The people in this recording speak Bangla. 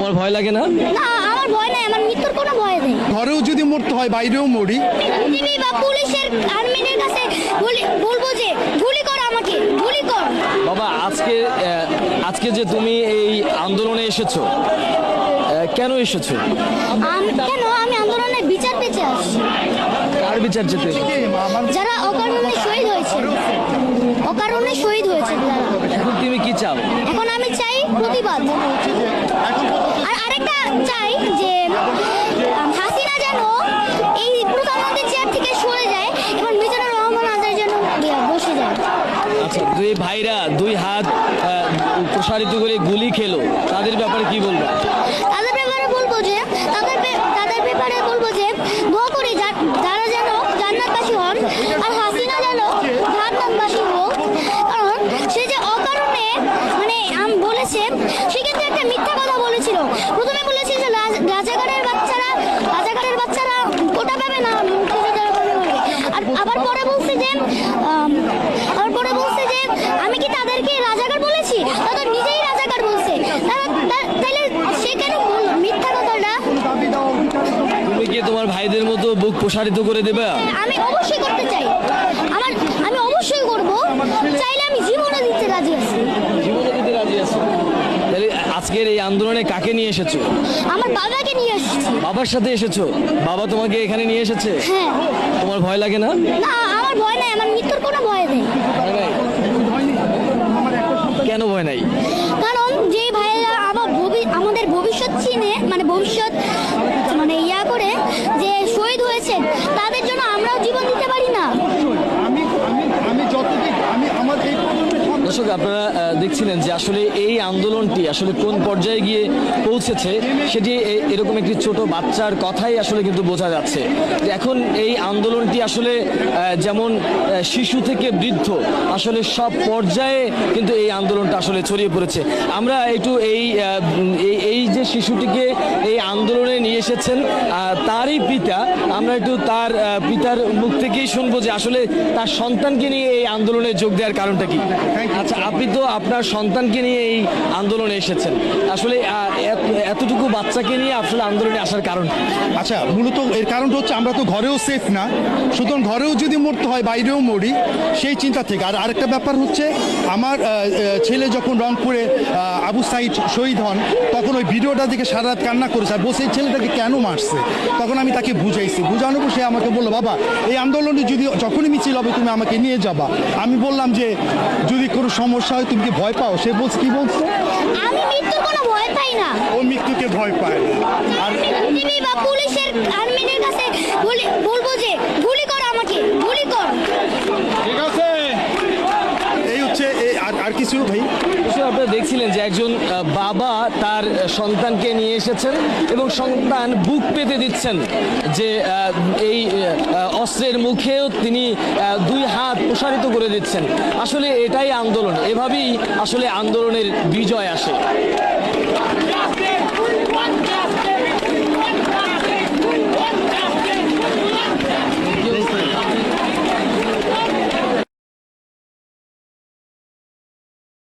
তোমার ভয় লাগে না? না আমার ভয় নাই আমার মৃত্যুর কোনো ভয় নেই। ঘরেও যদি মরতে হয় বাইরেও মরি। বিজিবি বা পুলিশের আর্মিদের কাছে বলি- বলব যে গুলি কর আমাকে গুলি কর। বাবা আজকে আজকে যে তুমি এই আন্দোলনে এসেছ কেন এসেছ? আম- কেন? আমি আন্দোলনে বিচার পেতে আসছি। কার বিচার যেতে? যারা অকারণে শহীদ হয়েছে। অকারণে শহীদ হয়েছে এখন তুমি কি চাও? এখন আমি চাই প্রতিবাদ। আর আরেকটা চাই যে হাসিনা যেন এই প্রধানমন্ত্রীর চেয়ার থেকে সরে যায় এবং মিজানুর রহমান আজাদ যেন বসে যায়। আচ্ছা দুই ভাইরা দুই হাত প্রসারিত করে গুলি খেলো তাদের ব্যাপারে কি বলব তাদের ব্যাপারে বলব যে তাদের বে- তাদের ব্যাপারে বলব যে দোয়া করি যা- যারা যেন জান্নাতবাসী হন আর হাসিনা যেন জান্নাতবাসী হোক কারণ সে যে অকারণে মানে আম বলেছে সে কিন্তু একটা মিথ্যা কথা বলেছিল প্রথমে বলেছে যে রাজ- রাজাকারের বাচ্চারা রাজাকারের বাচ্চারা কোটা পাবে না মুক্তিযোদ্ধারা পাবে বলে। আর আবার পরে বলছে যে আম, আবার পরে বলছে যে আমি কি তাদেরকে রাজাকার বলেছি তারা তো নিজেই রাজাকার বলছে তারা- তা- তাইলে সে কেন বলল মিথ্যা কথাটা তুমি কি তোমার ভাইদের মতো বুক প্রসারিত করে দেবে? আমি অবশ্যই করতে চাই। আমার আমি অবশ্যই করব। চাইলে আমি জীবনও দিতে রাজি আছি। জীবনে দিতে রাজি আছো। তাহলে আজকের এই আন্দোলনে কাকে নিয়ে এসেছ? আমার বাবাকে নিয়ে এসেছি। বাবার সাথে এসেছ? বাবা তোমাকে এখানে নিয়ে এসেছে? হ্যাঁ। তোমার ভয় লাগে না? না আমার ভয় নাই। আমার মৃত্যুর কোনো ভয় নেই। ভয় নাই? কেন ভয় নাই? কারণ যে ভাইয়েরা আমার ভবি আমাদের ভবিষ্যৎ চিনে মানে ভবিষ্যৎ মানে ইয়া করে যে শহীদ হয়েছেন তাদের জন্য আমরাও জীবন দিতে পারি না আমি আমি আমি যতদিন আমি আমার এই দর্শক আপনারা দেখছিলেন যে আসলে এই আন্দোলনটি আসলে কোন পর্যায়ে গিয়ে পৌঁছেছে সেটি এরকম একটি ছোট বাচ্চার কথাই আসলে কিন্তু বোঝা যাচ্ছে। এখন এই আন্দোলনটি আসলে যেমন শিশু থেকে বৃদ্ধ আসলে সব পর্যায়ে কিন্তু এই আন্দোলনটা আসলে ছড়িয়ে পড়েছে। আমরা একটু এই এই- যে শিশুটিকে এই আন্দোলনে নিয়ে এসেছেন তারই পিতা আমরা একটু তার পিতার মুখ থেকেই শুনব যে আসলে তার সন্তানকে নিয়ে এই আন্দোলনে যোগ দেওয়ার কারণটা কি। আচ্ছা আপনি তো আপনার সন্তানকে নিয়ে এই আন্দোলনে এসেছেন। আসলে এত- এতটুকু বাচ্চাকে নিয়ে আসলে আন্দোলনে আসার কারণ? আচ্ছা মূলত এর কারণটা হচ্ছে আমরা তো ঘরেও সেফ না। সুতরাং ঘরেও যদি মরতে হয়, বাইরেও মরি, সেই চিন্তা থেকে। আর আরেকটা ব্যাপার হচ্ছে, আমার ছেলে যখন রংপুরে আবু সাইদ শহীদ হন, তখন ওই ভিডিওটা দেখে সারা রাত কান্না করেছে। আর বসে ছেলেটাকে কেন মারছে? তখন আমি তাকে বুঝাইছি। বুঝানোর সে আমাকে বলল, বাবা, এই আন্দোলনে যদি যখনই মিছিল হবে, তুমি আমাকে নিয়ে যাবা। আমি বললাম যে, যদি কোনো সমস্যা হয়, তুমি কি ভয় পাও? সে বলছে কি বলছে? আমি মৃত্যু কোনো ভয় পাই না। ও মৃত্যুকে ভয় পায়। আর বা পুলিশের আর্মিদের কাছে বলি বলব যে গুলি কর আমাকে গুলি কর ঠিক আছে এই হচ্ছে এই আর আর কিছু ভাই? আপনারা দেখছিলেন যে একজন বাবা তার সন্তানকে নিয়ে এসেছেন এবং সন্তান বুক পেতে দিচ্ছেন যে এই অস্ত্রের মুখেও তিনি দুই হাত প্রসারিত করে দিচ্ছেন। আসলে এটাই আন্দোলন। এভাবেই আসলে আন্দোলনের বিজয় আসে।